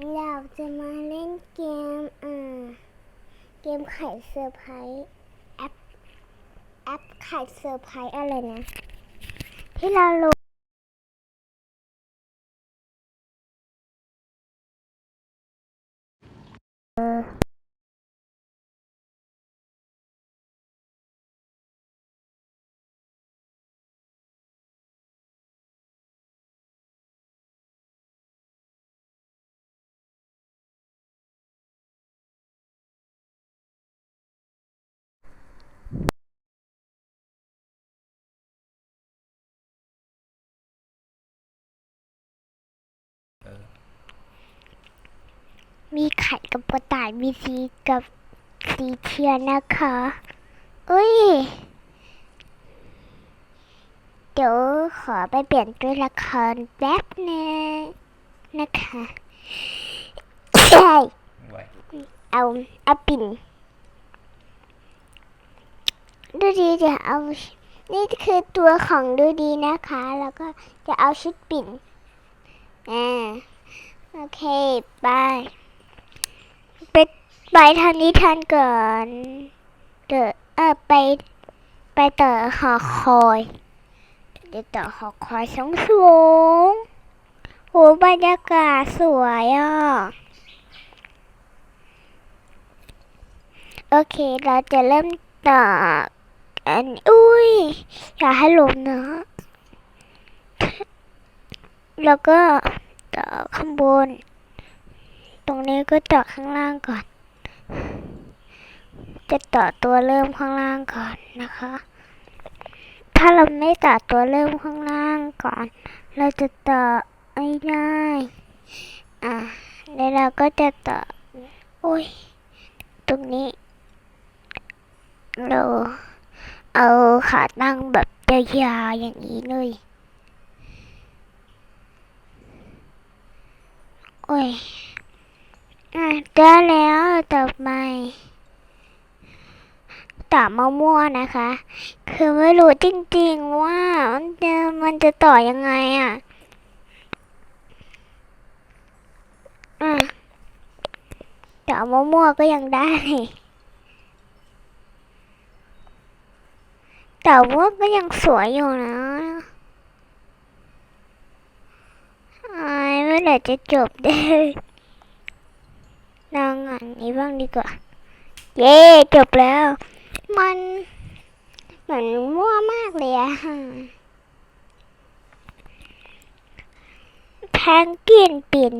เราจะมาเล่นเกมอ่าเกมไข่เซอร์ไพรส์แอปแอปไข่เซอร์ไพรส์อะไรนะ ที่เราลง มีไข่กับกระต่ายมีสีกับสีเทียนนะคะเอ้ย เดี๋ยวขอไปเปลี่ยนตัวละครแป๊บนึงนะคะใช่ไว้เอาเอาปิ่นดูดีจะเอา นี่คือตัวของดูดีนะคะ แล้วก็จะเอาชุดปิ่นอ่าโอเคไป ไปไปทางนี้ทันก่อนเดอเออไป ไปต่อหอคอยเดี๋ยวต่อหอคอยสูงสูงโหบรรยากาศสวยอะ โอเคเราจะเริ่มต่ออันอุ้ย อย่าให้ลมนะ แล้วก็ต่อข้างบน รงนี้ก็ต่อข้างล่างก่อน จะต่อตัวเริ่มข้างล่างก่อนนะคะ ถ้าเราไม่ต่อตัวเริ่มข้างล่างก่อน เราจะต่อไม่ได้อะแล้วเราก็จะต่อโอ้ยตรงนี้ เราเอาขาตั้งแบบยาวๆอย่างนี้เลย โอ้ย อะได้แล้วต่อไปต่อมะม่วงนะคะ คือไม่รู้จริงๆว่ามันจะมันจะต่อยังไงอะอะต่อมะม่วงก็ยังได้แต่ว่าก็ยังสวยอยู่นะอายเมื่อไหร่จะจบได้ อันนี้บ้างดีกว่า เย้จบแล้ว มันเหมือนมั่วมากเลยอะแพงกินปิ่น